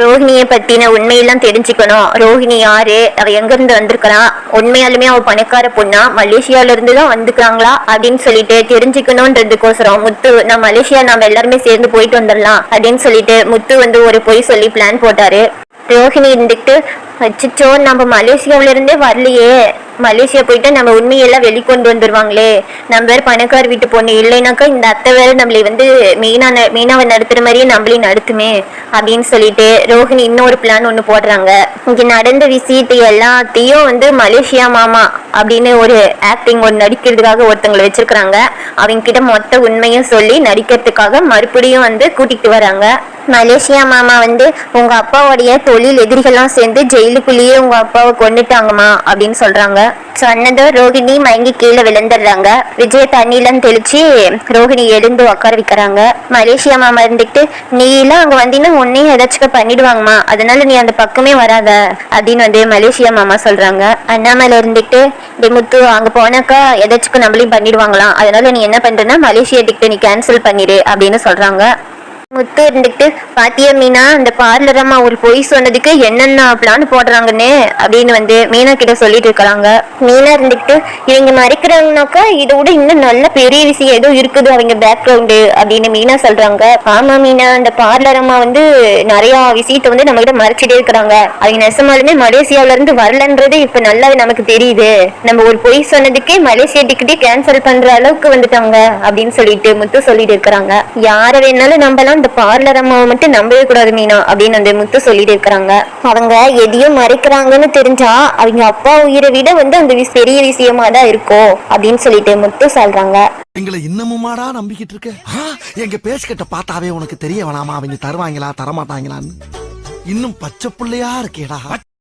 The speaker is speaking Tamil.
ரோஹிணியை பத்தின உண்மையெல்லாம் தெரிஞ்சுக்கணும். ரோஹிணி யாரு? அவ எங்க இருந்து வந்திருக்கலாம் உண்மையாலுமே அவ பணக்கார பொண்ணா? மலேசியால இருந்து தான் வந்துக்கிறாங்களா? அப்படின்னு சொல்லிட்டு தெரிஞ்சுக்கணும்ன்றதுக்கோசரம் முத்து நான் மலேசியா நாம எல்லாருமே சேர்ந்து போயிட்டு வந்துடலாம் அப்படின்னு சொல்லிட்டு முத்து வந்து ஒரு பொய் சொல்லி பிளான் போட்டாரு. ரோஹிணி இருந்துட்டு அச்சோ நம்ம மலேசியாவில இருந்தே வரலையே. மலேசியா போயிட்டு நம்ம உண்மையெல்லாம் வெளிக்கொண்டு வந்துருவாங்களே. நம்ம வேற பணக்கார வீட்டு பொண்ணு இல்லைனாக்கா இந்த அத்தை வேற நம்மளை வந்து மெயினான ந- மீனாவை நடத்துற மாதிரியே நம்மளையும் நடத்துமே அப்படின்னு சொல்லிட்டு ரோஹிணி இன்னொரு பிளான் ஒன்று போடுறாங்க. இங்க நடந்த விஷயத்தை எல்லாத்தையும் வந்து மலேசியா மாமா அப்படின்னு ஒரு ஆக்டிங் ஒன்று நடிக்கிறதுக்காக ஒருத்தங்களை வச்சிருக்கிறாங்க. அவங்க கிட்ட மொத்த உண்மையும் சொல்லி நடிக்கிறதுக்காக மறுபடியும் வந்து கூட்டிகிட்டு வராங்க. மலேசியா மாமா வந்து உங்க அப்பாவுடைய தொழில் எதிரிகள்லாம் சேர்ந்து ஜெயிலுக்குள்ளேயே உங்க அப்பாவை கொண்டுட்டாங்கம்மா அப்படின்னு சொல்றாங்க. சொன்னதும் ரோகிணி மயங்கி கீழே விழுந்துடுறாங்க. விஜய் தண்ணிலாம் தெளிச்சு ரோகிணி எழுந்து உட்கார வைக்கிறாங்க. மலேசியா மாமா இருந்துட்டு நீ எல்லாம் அங்க வந்தீங்கன்னா உன்னையும் ஏதாச்சும் பண்ணிடுவாங்கம்மா. அதனால நீ அந்த பக்கமே வராத அப்படின்னு வந்து மலேசியா மாமா சொல்றாங்க. அண்ணாமலை இருந்துட்டு டேய் முத்து அங்க போனாக்கா ஏதாச்சும் நம்மளையும் பண்ணிடுவாங்களாம். அதனால நீ என்ன பண்றேன்னா மலேசியா டிக்கெட் நீ கேன்சல் பண்ணிடு அப்படின்னு சொல்றாங்க. முத்து இருந்துட்டு பாத்தியா மீனா அந்த பார்லர் அம்மா ஒரு பொய் சொன்னதுக்கு என்னென்ன பிளான் போடுறாங்கன்னு அப்படின்னு வந்து மீனா கிட்ட சொல்லிட்டு இருக்கிறாங்க மீனா இருந்துட்டு இவங்க மறைக்கிறாங்கனாக்கா இதை விட இன்னும் நல்ல பெரிய விஷயம் ஏதோ இருக்குது அவங்க பேக்ரவுண்டு அப்படின்னு மீனா சொல்றாங்க. ஆமா மீனா அந்த பார்லர் அம்மா வந்து நிறைய விஷயத்த வந்து நம்ம கிட்ட மறைச்சிட்டே இருக்கிறாங்க. அவங்க நெசமாலுமே மலேசியால இருந்து வரலன்றது இப்ப நல்லா நமக்கு தெரியுது. நம்ம ஒரு பொய் சொன்னதுக்கே மலேசியா டிக்கெட்டே கேன்சல் பண்ற அளவுக்கு வந்துட்டாங்க அப்படின்னு சொல்லிட்டு முத்து சொல்லிட்டு இருக்கிறாங்க. யார வேணாலும் நம்பலாம் இந்த பார்லர் அம்மாவை மட்டும் நம்பவே கூடாது மீனா அப்படின்னு அந்த முத்து சொல்லிட்டு இருக்கிறாங்க. அவங்க எதையும் மறைக்கிறாங்கன்னு தெரிஞ்சா அவங்க அப்பா உயிரை விட வந்து அந்த பெரிய விஷயமா தான் இருக்கும் அப்படின்னு சொல்லிட்டு முத்து சொல்றாங்க. எங்களை இன்னமுமாடா நம்பிக்கிட்டு இருக்க? எங்க பேசிக்கிட்ட பார்த்தாவே உனக்கு தெரிய வேணாமா? அவங்க தருவாங்களா தரமாட்டாங்களான்னு. இன்னும் பச்சை புள்ளையா இருக்கேடா.